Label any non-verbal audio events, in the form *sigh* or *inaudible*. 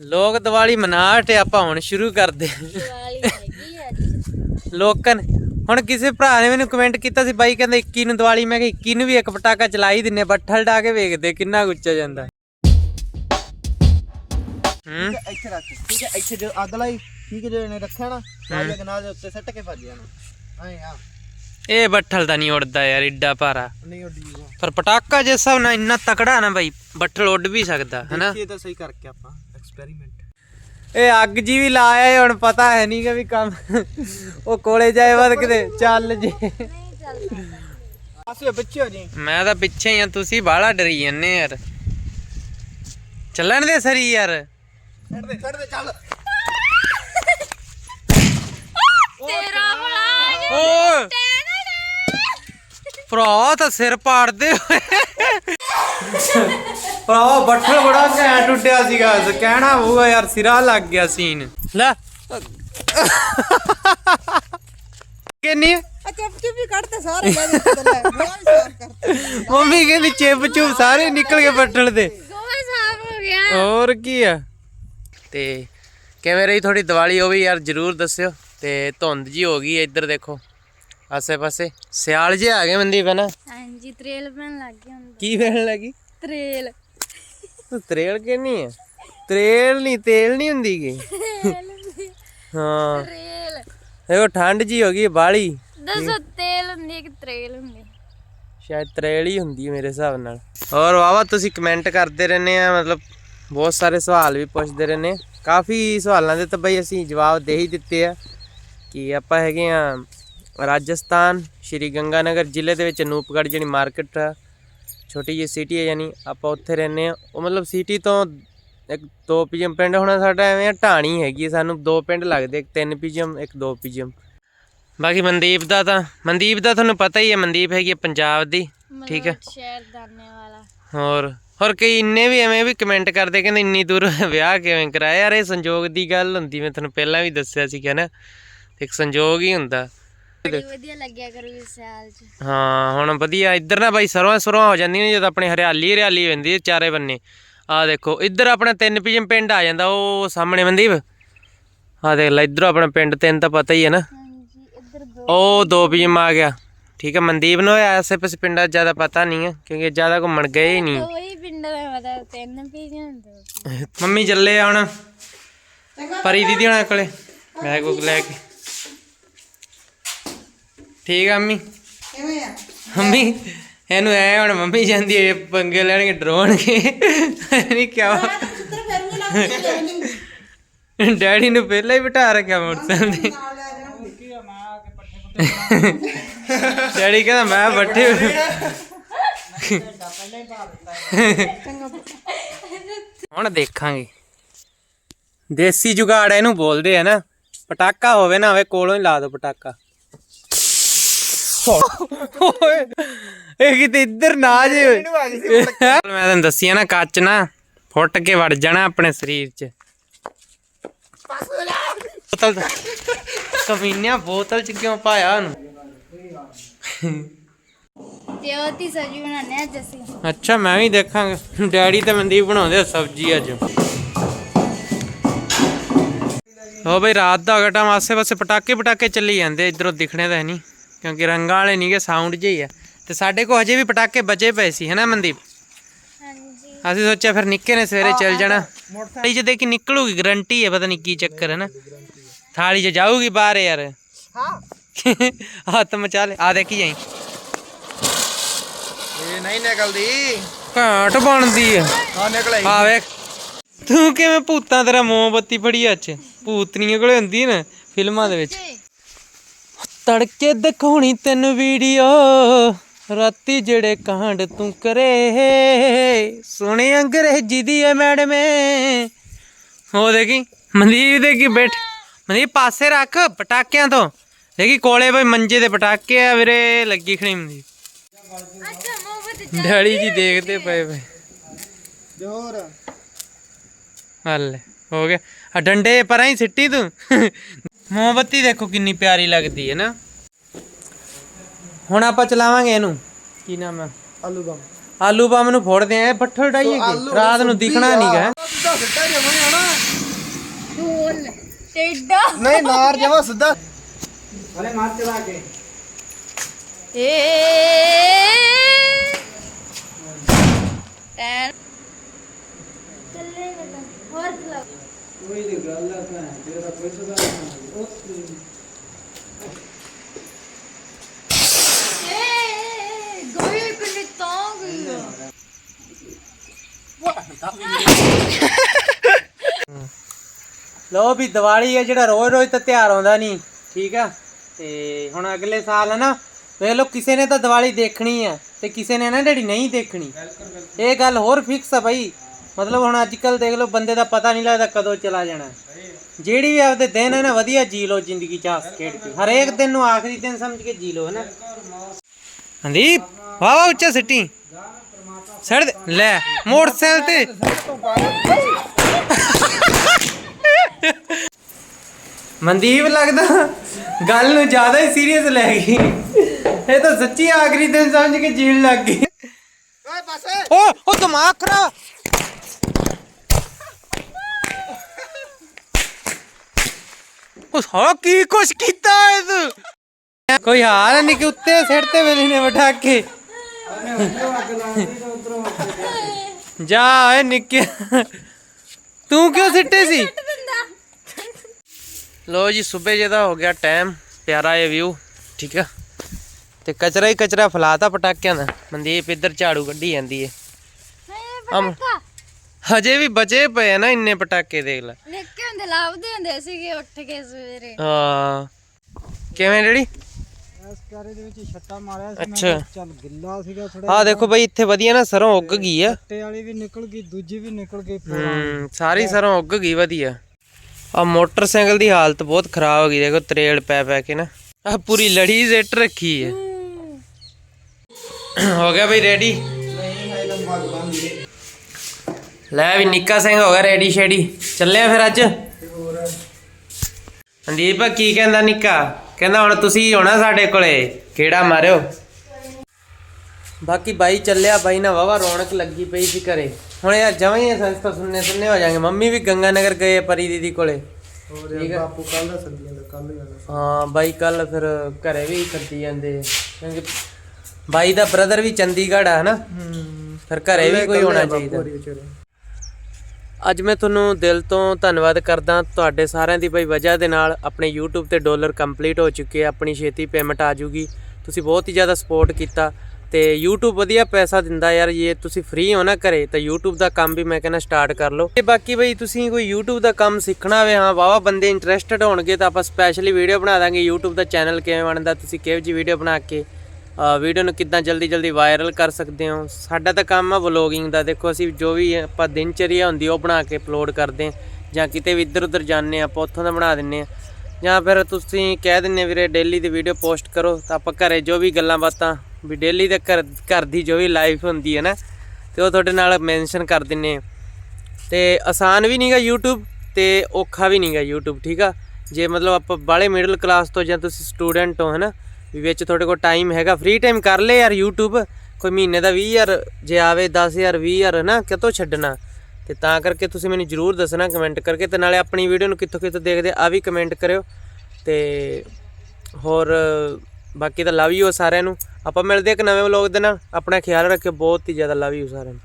ਲੋਕ ਦੀਵਾਲੀ ਮਨਾ ਹਟੇ ਆਪਾਂ ਹੁਣ ਸ਼ੁਰੂ ਕਰਦੇ ਦੀਵਾਲੀ ਹੈਗੀ ਆ ਅੱਜ। ਲੋਕਾਂ ਨੇ ਹੁਣ ਕਿਸੇ ਭਰਾ ਨੇ ਮੈਨੂੰ ਕਮੈਂਟ ਕੀਤਾ ਸੀ ਬਾਈ ਕਹਿੰਦਾ 21 ਨੂੰ ਦੀਵਾਲੀ ਮੈਂ ਕਿਹਾ 21 ਨੂੰ ਵੀ ਇੱਕ ਪਟਾਕਾ ਚਲਾਈ ਦਿੰਨੇ ਬੱਠਲ ਡਾ ਕੇ ਵੇਖਦੇ ਕਿੰਨਾ ਉੱਚਾ ਜਾਂਦਾ। ਹੂੰ। ਇੱਥੇ ਰੱਖ ਠੀਕ ਹੈ ਇੱਥੇ ਜੋ ਅੱਗ ਲਾਈ ਠੀਕ ਹੈ ਜੋ ਇਹਨੇ ਰੱਖਿਆ ਨਾ ਨਾਲ ਗਨਾਲ ਦੇ ਉੱਤੇ ਸੱਟ ਕੇ ਭੱਜ ਜਾਣਾ। ਐ ਆ। ਇਹ ਬੱਠਲ ਤਾਂ ਨਹੀਂ ਉੱਡਦਾ ਯਾਰ ਏਡਾ ਭਾਰਾ। ਨਹੀਂ ਉੱਡੀ ਪਰ ਪਟਾਕਾ ਜਿਸ ਹਿਸਾਬ ਨਾਲ ਇੰਨਾ ਤਕੜਾ ਨਾ ਬਾਈ ਬੱਠਲ ਉੱਡ ਵੀ ਸਕਦਾ ਹਨਾ? ਇਹ ਤਾਂ ਸਹੀ ਕਰਕੇ ਆਪਾਂ। ਐਕਸਪੈਰੀਮੈਂਟ ਇਹ ਅੱਗ ਜੀ ਵੀ ਲਾਇਆ ਹੁਣ ਪਤਾ ਹੈ ਨਹੀਂ ਕਿ ਵੀ ਕੰਮ ਉਹ ਕੋਲੇ ਜਾਏ ਬਾਅਦ ਕਿਤੇ ਚੱਲ ਜੇ। ਆਸੇ ਬੱਚੇ ਹੋ ਜੀ। ਮੈਂ ਤਾਂ ਪਿੱਛੇ ਹੀ ਆ ਤੁਸੀਂ ਬਾਹਲਾ ਡਰੀ ਜਾਂਦੇ ਯਾਰ। ਚੱਲਣ ਦੇ ਸਰੀ ਯਾਰ। ਛੱਡ ਦੇ ਛੱਡ ਦੇ ਚੱਲ ਤੇਰਾ ਬੜਾ ਓ ਭਰਾ ਤਾਂ ਸਿਰ ਪਾੜਦੇ ਹੋਏ। ਭਰਾ ਬੱਠਲ ਬੜਾ ਘੈਂਟ ਟੁੱਟਿਆ ਸੀਗਾ। ਕਹਿਣਾ ਹੋਊਗਾ ਯਾਰ ਸਿਰਾ ਲੱਗ ਗਿਆ ਸੀਨ। ਲੈ। ਕਿੰਨੀ? ਆ ਚੁੱਪ ਚੁੱਪ ਹੀ ਕੱਢ ਸਾਰੇ ਲੈ ਲੈ ਬਹੁਤ ਸਾਫ਼ ਕਰਤੇ। ਮੰਮੀ ਕਹਿੰਦੀ ਚਿਪ ਚੁਪ ਸਾਰੇ ਨਿਕਲ ਗਏ ਬੱਠਲ ਦੇ। ਗੋਹਾ ਸਾਫ਼ ਹੋ ਗਿਆ। ਹੋਰ ਕੀ ਆ? ਤੇ ਕਿਵੇਂ ਰਹੀ ਥੋੜੀ ਦੀਵਾਲੀ ਉਹ ਵੀ ਯਾਰ ਜਰੂਰ ਦੱਸਿਓ। ਤੇ ਧੁੰਦ ਜੀ ਹੋ ਗਈ ਇੱਧਰ ਦੇਖੋ। ਆਸੇ ਪਾਸੇ ਸਿਆਲ ਜੇ ਆ ਗਏ ਮਨਦੀਪ ਹੈ ਨਾ ਹਾਂਜੀ ਤਰੇਲ ਪੈਣ ਲੱਗ ਗਿਆ ਹੁਣ। ਕੀ ਵੇਣ ਲੱਗੀ? ਤਰੇਲ। ਤੂੰ ਤਰੇਲ ਕਿੰਨੀ ਹੈ? ਤਰੇਲ ਨਹੀਂ ਤੇਲ ਨਹੀਂ ਹੁੰਦੀ ਗੀ। ਹਾਂ। ਤਰੇਲ। ਦੇਖੋ ਠੰਡ ਜੀ ਹੋ ਗਈ ਬਾਲੀ। ਦੱਸੋ ਤੇਲ ਹੁੰਦੀ ਹੈ ਕਿ ਤਰੇਲ ਹੁੰਦੀ ਹੈ? ਸ਼ਾਇਦ ਤਰੇਲ ਹੀ ਹੁੰਦੀ ਹੈ ਮੇਰੇ ਹਿਸਾਬ ਨਾਲ। ਔਰ ਵਾਵਾ ਤੁਸੀਂ ਕਮੈਂਟ ਕਰਦੇ ਰਹਿੰਦੇ ਆ ਮਤਲਬ ਬਹੁਤ ਸਾਰੇ ਸਵਾਲ ਵੀ ਪੁੱਛਦੇ ਰਹਿੰਦੇ। ਕਾਫੀ ਸਵਾਲਾਂ ਦੇ ਤਾਂ ਬਈ ਅਸੀਂ ਜਵਾਬ ਦੇ ਹੀ ਦਿੱਤੇ ਆ ਕਿ ਆਪਾਂ ਹੈਗੇ ਆ ਰਾਜਸਥਾਨ ਸ਼੍ਰੀ ਗੰਗਾਨਗਰ ਜ਼ਿਲ੍ਹੇ ਦੇ ਵਿੱਚ ਅਨੂਪਗੜ੍ਹ ਜਿਹੜੀ ਮਾਰਕੀਟ ਆ ਛੋਟੀ ਜਿਹੀ ਸਿਟੀ ਹੈ ਯਾਨੀ ਆਪਾਂ ਉੱਥੇ ਰਹਿੰਦੇ ਆ ਉਹ ਮਤਲਬ ਸਿਟੀ ਤੋਂ ਇੱਕ ਦੋ ਪੀਜਮ ਪਿੰਡ ਹੋਣਾ ਸਾਡਾ ਐਵੇਂ ਆ ਢਾਣੀ ਹੈਗੀ ਸਾਨੂੰ ਦੋ ਪਿੰਡ ਲੱਗਦੇ ਇੱਕ ਤਿੰਨ ਪੀਜਮ ਇੱਕ ਦੋ ਪੀਜਮ ਬਾਕੀ ਮਨਦੀਪ ਦਾ ਤਾਂ ਮਨਦੀਪ ਦਾ ਤੁਹਾਨੂੰ ਪਤਾ ਹੀ ਹੈ ਮਨਦੀਪ ਹੈਗੀ ਹੈ ਪੰਜਾਬ ਦੀ ਠੀਕ ਹੈ। ਸ਼ਹਿਰ ਦਾਨੇ ਵਾਲਾ। ਹੋਰ ਹੋਰ ਕਈ ਇੰਨੇ ਵੀ ਐਵੇਂ ਵੀ ਕਮੈਂਟ ਕਰਦੇ ਕਹਿੰਦੇ ਇੰਨੀ ਦੂਰ ਵਿਆਹ ਕਿਵੇਂ ਕਰਾਇਆ? ਯਾਰ ਇਹ ਸੰਜੋਗ ਦੀ ਗੱਲ ਹੁੰਦੀ ਮੈਂ ਤੁਹਾਨੂੰ ਪਹਿਲਾਂ ਵੀ ਦੱਸਿਆ ਸੀ ਕਿ ਨਾ ਇੱਕ ਸੰਜੋਗ ਹੀ ਹੁੰਦਾ। ਬੜੀ ਵਧੀਆ ਲੱਗਿਆ ਕਰੂਗੀ ਸਿਆਲ ਚ। ਹਾਂ ਹੁਣ ਵਧੀਆ। ਇੱਧਰ ਨਾ ਬਾਈ ਸਰੋਂ ਸਰੋਂ ਹੋ ਜਾਂਦੀਆਂ ਨੇ ਜਦੋਂ ਆਪਣੇ ਹਰਿਆਲੀ ਹਰਿਆਲੀ ਹੋ ਜਾਂਦੀ ਹੈ ਚਾਰੇ ਬੰਨੇ। ਆਹ ਦੇਖੋ ਇੱਧਰ ਆਪਣਾ ਤਿੰਨ ਪੀਜਮ ਪਿੰਡ ਆ ਜਾਂਦਾ ਉਹ ਸਾਹਮਣੇ ਮਨਦੀਪ। ਆਹ ਦੇਖ ਲੈ ਇੱਧਰੋਂ ਆਪਣਾ ਪਿੰਡ ਤਿੰਨ ਤਾਂ ਪਤਾ ਹੀ ਹੈ ਨਾ। ਹਾਂਜੀ ਇੱਧਰ ਦੋ ਉਹ ਦੋ ਪੀਜਮ ਆ ਗਿਆ। ਠੀਕ ਹੈ ਮਨਦੀਪ ਨੂੰ ਐਸੇ ਪਾਸੇ ਪਿੰਡਾਂ ਜ਼ਿਆਦਾ ਪਤਾ ਨਹੀਂ ਹੈ ਕਿਉਂਕਿ ਜ਼ਿਆਦਾ ਘੁੰਮਣ ਗਏ ਹੀ ਨਹੀਂ। ਉਹੀ ਪਿੰਡ ਦਾ ਮਤਲਬ ਤਿੰਨ ਪੀਜੀਆਂ ਦੋ ਮੰਮੀ ਚੱਲੇ ਆ ਹੁਣ। ਪਰੀ ਦੀਦੀ ਹੁਣਾਂ ਕੋਲੇ। ਬੈਗ ਬੁੱਕ ਲੈ ਕੇ ਠੀਕ ਆ ਮੰਮੀ ਕਿਵੇਂ ਆ? ਮੰਮੀ ਇਹਨੂੰ ਐ ਹੁਣ ਮੰਮੀ ਜਾਂਦੀ ਹੈ ਪੰਗੇ ਲੈਣਗੇ ਡਰਾਉਣਗੇ। ਨਹੀਂ ਕਿਹਾ ਚਿੱਤਰ ਡੈਡੀ ਨੂੰ। ਪਹਿਲਾਂ ਹੀ ਬਿਠਾ ਰੱਖਿਆ ਮੋਟਰਸਾਈਕਲ ਤੇ। ਨਾਲ ਲੈ ਜਾਣਾ। ਡੈਡੀ ਕਹਿੰਦਾ ਮੈਂ ਬੱਠੇ ਹੁਣ ਦੇਖਾਂਗੇ। ਦੇਸੀ ਜੁਗਾੜ ਇਹਨੂੰ ਬੋਲਦੇ ਆ ਨਾ। ਪਟਾਕਾ ਹੋਵੇ ਨਾ ਹੋਵੇ ਕੋਲੋਂ ਹੀ ਲਾ ਦੋ ਪਟਾਕਾ। ਓਏ ਇਹ ਕਿਤੇ ਇੱਧਰ ਨਾ ਜੇ। ਮੈਂ ਤੈਨੂੰ ਦੱਸਿਆ ਨਾ ਕੱਚ ਨਾ ਫੁੱਟ ਕੇ ਵੜ ਜਾਣਾ ਆਪਣੇ ਸਰੀਰ 'ਚ। ਬੋਤਲ ਕਮੀਨਿਆ ਬੋਤਲ 'ਚ ਕਿਉਂ ਪਾਇਆ ਉਹਨੂੰ? ਤੇ ਉਹ ਤੀ ਸਬਜ਼ੀ ਅੱਜ ਅਸੀਂ। ਅੱਛਾ ਮੈਂ ਵੀ ਦੇਖਾਂਗਾ। ਡੈਡੀ ਤੇ ਮਨਦੀਪ ਬਣਾਉਂਦੇ ਸਬਜ਼ੀ ਅੱਜ। ਹੋ ਬਈ ਰਾਤ ਦਾ ਹੋ ਗਿਆ ਟਾਈਮ ਆਸੇ ਪਾਸੇ ਪਟਾਕੇ ਪਟਾਕੇ ਚੱਲੀ ਜਾਂਦੇ ਇਧਰੋਂ ਦਿਖਣੇ ਤਾਂ ਹੈ ਨਹੀਂ। ਕਿਉਂਕਿ ਰੰਗਾਂ ਵਾਲੇ ਨਹੀਂਗੇ ਸਾਊਂਡ ਜਿਹੀ ਆ। ਤੇ ਸਾਡੇ ਕੋਲ ਹਜੇ ਵੀ ਪਟਾਕੇ ਬਚੇ ਪਏ ਸੀ ਹੈਨਾ ਮਨਦੀਪ? ਹਾਂਜੀ। ਅਸੀਂ ਸੋਚਿਆ ਫਿਰ ਨਿੱਕੇ ਨੇ ਸਵੇਰੇ ਚੱਲ ਜਾਣਾ। ਥਾਲੀ 'ਚ ਦੇ ਕੇ ਨਿਕਲੂਗੀ ਗਰੰਟੀ ਹੈ ਪਤਾ ਨਹੀਂ ਕੀ ਚੱਕਰ ਹੈ ਨਾ ਥਾਲੀ 'ਚ ਜਾਊਗੀ ਬਾਹਰ ਯਾਰ। ਹਾਂ। *laughs* ਹੱਥ ਮਚਾ ਲੈ। ਆ ਦੇਖੀ ਜਾਈ। ਇਹ ਨਹੀਂ ਨਿਕਲਦੀ। ਘਾਟ ਬਣਦੀ ਆ। ਆ ਨਿਕਲ ਆਈ। ਆ ਵੇਖ। ਤੂੰ ਕਿਵੇਂ ਭੂਤਾਂ ਤੇਰਾ ਮੋਮਬੱਤੀ ਫੜੀ ਅੱਜ? ਭੂਤਨੀਆਂ ਕੋਲੇ ਹੁੰਦੀ ਨਾ ਫਿਲਮਾਂ ਦੇ ਵਿੱਚ। ਤੜਕੇ ਦਿਖਾਉਣੀ ਤੈਨੂੰ ਵੀਡੀਓ। ਰਾਤੀ ਜਿਹੜੇ ਕਾਂਡ ਤੂੰ ਕਰੇ ਸੁਣੇ ਅੰਗਰੇਜ਼ੀ ਦੀ ਐ ਮੈਡਮੇ ਹੋ ਦੇਖੀ ਮਨਦੀਪ ਦੇ ਕੀ ਬੈਠ ਮਨਦੀਪ ਪਾਸੇ ਰੱਖ ਪਟਾਕਿਆਂ ਤੋਂ। ਦੇਖੀ ਕੋਲੇ ਬਈ ਮੰਜੇ ਦੇ ਪਟਾਕੇ ਆ ਵੀਰੇ ਲੱਗੀ ਖਣੀ ਮਨਦੀਪ। ਡੈਡੀ ਜੀ ਦੇਖਦੇ ਪਏ ਪਏ ਹੋਰ ਹੱਲ ਹੋ ਗਿਆ। ਆ ਡੰਡੇ ਪਰਾਂ ਹੀ ਸਿੱਟੀ ਤੂੰ। ਮੋਮਬੱਤੀ ਦੇਖੋ ਕਿੰਨੀ ਪਿਆਰੀ ਲੱਗਦੀ ਹੈ ਨਾ। ਹੁਣ ਆਪਾਂ ਚਲਾਵਾਂਗੇ ਇਹਨੂੰ। ਕੀ ਨਾਮ ਹੈ? ਆਲੂ ਦਮ ਆਲੂ ਬੰਮ ਨੂੰ ਫੋੜਦੇ ਆਂ ਇਹ ਬੱਠਲ ਡਾਈਏ ਰਾਤ ਨੂੰ ਦਿਖਣਾ ਨਹੀਂਗਾ ਦੱਸ ਦਿੱਤਾ ਜਮਣੇ ਹਨਾ ਟੇਡਾ। ਨਹੀਂ ਨਾਰ ਜਮਾ ਸਿੱਧਾ। ਵਾਲੇ ਮਾਰ ਚਲਾ ਕੇ। ਏ। ਟੈਨ। ਚੱਲੇ ਹੋਰ ਚਲਾਓ। ਕੋਈ ਦੀ ਗੱਲ ਕੋਈ ਏ ਗੋਈ ਕਿੰਨੀ ਆ ਲੋ ਵੀ ਦੀਵਾਲੀ ਹੈ ਜਿਹੜਾ ਰੋਜ਼ ਰੋਜ਼ ਤਾਂ ਤਿਉਹਾਰ ਆਉਂਦਾ ਨਹੀਂ ਠੀਕ ਆ? ਤੇ ਹੁਣ ਅਗਲੇ ਸਾਲ ਹੈ ਨਾ ਵੇਖ ਲਓ ਕਿਸੇ ਨੇ ਤਾਂ ਦੀਵਾਲੀ ਦੇਖਣੀ ਆ ਤੇ ਕਿਸੇ ਨੇ ਨਾ ਜਿਹੜੀ ਨਹੀਂ ਦੇਖਣੀ। ਇਹ ਗੱਲ ਹੋਰ ਫਿਕਸ ਆ ਭਾਈ ਮਤਲਬ ਹੁਣ ਅੱਜ ਕੱਲ ਦੇਖ ਲਓ ਬੰਦੇ ਦਾ ਪਤਾ ਨਹੀਂ ਲੱਗਦਾ ਕਦੋਂ ਚਲਾ ਜਾਣਾ। ਜਿਹੜੀ ਵੀ ਆਪਦੇ ਦਿਨ ਹੈ ਨਾ ਵਧੀਆ ਜੀ ਲਓ ਜ਼ਿੰਦਗੀ ਚ ਹੱਸ ਖੇਡ ਕੇ। ਹਰੇਕ ਦਿਨ ਨੂੰ ਆਖਰੀ ਦਿਨ ਸਮਝ ਕੇ ਜੀ ਲਓ ਹੈ ਨਾ? ਹਾਂਜੀ ਵਾਹ ਵਾਹ ਉੱਚਾ ਸਿੱਟੀ। ਸੜ ਲੈ ਮੋਟਰਸਾਈਕਲ ਤੇ। ਮਨਦੀਪ ਲੱਗਦਾ ਗੱਲ ਨੂੰ ਜ਼ਿਆਦਾ ਹੀ ਸੀਰੀਅਸ ਲੈ ਗਈ। ਇਹ ਤਾਂ ਸੱਚੀ ਆਖਰੀ ਦਿਨ ਸਮਝ ਕੇ ਜੀਣ ਲੱਗ ਗਈ। ਓਏ ਬਸ। ਓ ਉਹ ਦਿਮਾਗ ਖਰਾਬ। ਉਹ ਸਾਲਾ ਕੀ ਕੁਛ ਕੀਤਾ ਐ ਤੂੰ ਕੋਈ ਹਾਲ ਨਹੀਂ ਕਿ ਉੱਤੇ ਸਿਰ ਤੇ ਵੇਲੇ ਨੇ ਬਿਠਾ ਕੇ ਜਾ ਏ ਨਿੱਕੇ ਤੂੰ ਕਿਉਂ ਸਿੱਟੇ ਸੀ? ਲੋ ਜੀ ਸਵੇਰ ਜਿਹਦਾ ਹੋ ਗਿਆ ਟਾਈਮ ਪਿਆਰਾ ਇਹ ਵਿਊ ਠੀਕ ਆ? ਤੇ ਕਚਰਾ ਹੀ ਕਚਰਾ ਫਲਾਤਾ ਪਟਾਕਿਆਂ ਦਾ। ਮਨਦੀਪ ਇੱਧਰ ਝਾੜੂ ਕੱਢੀ ਜਾਂਦੀ ਏ। ਅਮ ਹਜੇ ਵੀ ਬਚੇ ਪਏ ਆ ਨਾ ਇੰਨੇ ਪਟਾਕੇ ਦੇਖ ਲੈ। ਲੱਭਦੇ ਹੁੰਦੇ ਸੀਗੇ ਉੱਠ ਕੇ ਸਵੇਰੇ। ਹਾਂ। ਕਿਵੇਂ ਡੈਡੀ? ਇਸ ਕਾਰੇ ਦੇ ਵਿੱਚ ਛੱਟਾ ਮਾਰਿਆ ਅੱਛਾ। ਚੱਲ ਗਿੱਲਾ ਸੀਗਾ ਥੋੜਾ ਆਹ ਦੇਖੋ ਬਈ ਇੱਥੇ ਵਧੀਆ ਨਾ ਸਰੋਂ ਉੱਗ ਗਈ ਆ। ਟੇ ਵਾਲੀ ਵੀ ਨਿਕਲ ਗਈ ਦੂਜੀ ਵੀ ਨਿਕਲ ਗਈ। ਹੂੰ ਸਾਰੀ ਸਰੋਂ ਉੱਗ ਗਈ ਵਧੀਆ। ਆ ਮੋਟਰਸਾਈਕਲ ਦੀ ਹਾਲਤ ਬਹੁਤ ਖਰਾਬ ਹੋ ਗਈ ਦੇਖੋ ਤਰੇਲ ਪੈ ਪੈ ਕੇ ਨਾ। ਆ ਪੂਰੀ ਲੜੀ ਸਿੱਟ ਰੱਖੀ ਹੈ ਹੋ ਗਿਆ ਬਈ ਰੈਡੀ। ਲੈ ਵੀ ਨਿੱਕਾ ਸਿੰਘ ਹੋ ਗਿਆ ਰੈਡੀ ਸ਼ੈਡੀ ਚੱਲਿਆ ਫਿਰ ਅੱਜ। ਸੰਦੀਪ ਕੀ ਕਹਿੰਦਾ ਨਿੱਕਾ? ਕਹਿੰਦਾ ਹੁਣ ਤੁਸੀਂ ਹੋਣਾ ਸਾਡੇ ਕੋਲੇ ਕਿਹੜਾ ਮਾਰਿਓ। ਬਾਕੀ ਬਾਈ ਚੱਲਿਆ ਬਾਈ ਨਾ ਵਾਵਾ ਰੌਣਕ ਲੱਗੀ ਪਈ ਸੀ ਘਰੇ। ਹੁਣ ਯਾਰ ਜਮਾਂ ਹੀ ਸੰਸਤਾ ਸੁਣਨੇ ਸੁਣਨੇ ਹੋ ਜਾਣਗੇ। ਮੰਮੀ ਵੀ ਗੰਗਾ ਨਗਰ ਗਏ ਪਰੀ ਦੀਦੀ ਕੋਲੇ। ਹੋਰ ਯਾਰ ਬਾਪੂ ਕੱਲ ਦਾ ਸੱਦੀਆਂ ਦਾ ਕੱਲ ਜਾਣਾ। ਹਾਂ ਬਾਈ ਕੱਲ ਫਿਰ ਘਰੇ ਵੀ ਸੱਦੀ ਜਾਂਦੇ। ਕਿਉਂਕਿ ਬਾਈ ਦਾ ਬ੍ਰਦਰ ਵੀ ਚੰਡੀਗੜ੍ਹ ਆ ਹਨਾ? ਫਿਰ ਘਰੇ ਵੀ ਕੋਈ ਹੋਣਾ ਚਾਹੀਦਾ। ਅੱਜ ਮੈਂ ਤੁਹਾਨੂੰ ਦਿਲ ਤੋਂ ਧੰਨਵਾਦ ਕਰਦਾ ਤੁਹਾਡੇ ਸਾਰਿਆਂ ਦੀ ਬਈ ਵਜ੍ਹਾ ਦੇ ਨਾਲ ਆਪਣੇ YouTube ਤੇ ਡਾਲਰ ਕੰਪਲੀਟ ਹੋ ਚੁੱਕੇ ਆ, ਆਪਣੀ ਛੇਤੀ ਪੇਮੈਂਟ ਆ ਜੂਗੀ। ਤੁਸੀਂ ਬਹੁਤ ਹੀ ਜ਼ਿਆਦਾ ਸਪੋਰਟ ਕੀਤਾ ਤੇ YouTube ਵਧੀਆ ਪੈਸਾ ਦਿੰਦਾ ਯਾਰ, ਜੇ ਤੁਸੀਂ ਫ੍ਰੀ ਹੋ ਨਾ ਘਰੇ ਤਾਂ YouTube ਦਾ ਕੰਮ ਵੀ ਮੈਂ ਕਹਿੰਦਾ ਸਟਾਰਟ ਕਰ ਲਓ। ਤੇ ਬਾਕੀ ਬਈ ਤੁਸੀਂ ਕੋਈ YouTube ਦਾ ਕੰਮ ਸਿੱਖਣਾ ਹੋਵੇ, ਹਾਂ ਵਾਵਾ ਬੰਦੇ ਇੰਟਰਸਟਿਡ ਹੋਣਗੇ ਤਾਂ ਆਪਾਂ ਸਪੈਸ਼ਲੀ ਵੀਡੀਓ ਬਣਾ ਦਾਂਗੇ। YouTube ਦਾ ਚੈਨਲ ਕਿਵੇਂ ਬਣਦਾ, ਤੁਸੀਂ ਕਿਹੋ ਜਿਹੀ ਵੀਡੀਓ ਬਣਾ ਕੇ ਵੀਡੀਓ ਨੂੰ ਕਿੱਦਾਂ ਜਲਦੀ ਜਲਦੀ ਵਾਇਰਲ ਕਰ ਸਕਦੇ ਹੋ? ਸਾਡਾ ਤਾਂ ਕੰਮ ਆ ਵਲੋਗਿੰਗ ਦਾ। ਦੇਖੋ, ਅਸੀਂ ਜੋ ਵੀ ਆਪਾਂ ਦਿਨਚਰਿਆ ਹੁੰਦੀ ਉਹ ਬਣਾ ਕੇ ਅਪਲੋਡ ਕਰਦੇ ਹਾਂ। ਜਾਂ ਕਿਤੇ ਵੀ ਇੱਧਰ ਉੱਧਰ ਜਾਂਦੇ ਹਾਂ, ਆਪਾਂ ਉੱਥੋਂ ਦਾ ਬਣਾ ਦਿੰਨੇ ਆ ਜਾਂ ਫਿਰ ਤੁਸੀਂ ਕਹਿ ਦਿੰਨੇ ਵੀਰੇ ਡੇਲੀ ਦੀ ਵੀਡੀਓ ਪੋਸਟ ਕਰੋ। ਤਾਂ ਆਪਾਂ ਘਰੇ ਜੋ ਵੀ ਗੱਲਾਂ ਬਾਤਾਂ, ਵੀ ਡੇਲੀ ਦੇ ਘਰ ਘਰ ਦੀ ਜੋ ਵੀ ਲਾਈਫ ਹੁੰਦੀ ਹੈ ਨਾ, ਤੇ ਉਹ ਤੁਹਾਡੇ ਨਾਲ ਮੈਂਸ਼ਨ ਕਰ ਦਿੰਨੇ ਆ ਤੇ ਆਸਾਨ ਵੀ ਨਹੀਂਗਾ YouTube, ਤੇ ਔਖਾ ਵੀ ਨਹੀਂਗਾ YouTube, ਠੀਕ ਆ? ਜੇ ਮਤਲਬ ਆਪਾਂ ਬਾਲੇ ਮਿਡਲ ਕਲਾਸ ਤੋਂ ਜਾਂ ਤੁਸੀਂ ਸਟੂਡੈਂਟ ਹੋ, ਹਨਾ? ਵੀ ਵਿੱਚ ਤੁਹਾਡੇ ਕੋਲ ਟਾਈਮ ਹੈਗਾ। ਫ੍ਰੀ ਟਾਈਮ ਕਰ ਲੈ ਯਾਰ YouTube ਕੋਈ ਮਹੀਨੇ ਦਾ 20000 ਜੇ ਆਵੇ 10000 20000 ਨਾ ਕਿਤੋਂ ਛੱਡਣਾ? ਤੇ ਤਾਂ ਕਰਕੇ ਤੁਸੀਂ ਮੈਨੂੰ ਜਰੂਰ ਦੱਸਣਾ ਕਮੈਂਟ ਕਰਕੇ ਤੇ ਨਾਲੇ ਆਪਣੀ ਵੀਡੀਓ ਨੂੰ ਕਿੱਥੋਂ ਕਿੱਥੋਂ ਦੇਖਦੇ ਆ ਵੀ ਕਮੈਂਟ ਕਰਿਓ। ਤੇ ਹੋਰ, ਬਾਕੀ ਤਾਂ ਲਵ ਯੂ ਸਾਰਿਆਂ ਨੂੰ। ਆਪਾਂ ਮਿਲਦੇ ਇੱਕ ਨਵੇਂ ਵਲੌਗ ਦੇ ਨਾਲ। ਆਪਣਾ ਖਿਆਲ ਰੱਖਿਓ, ਬਹੁਤ ਹੀ ਜ਼ਿਆਦਾ ਲਵ ਯੂ ਸਾਰਿਆਂ ਨੂੰ।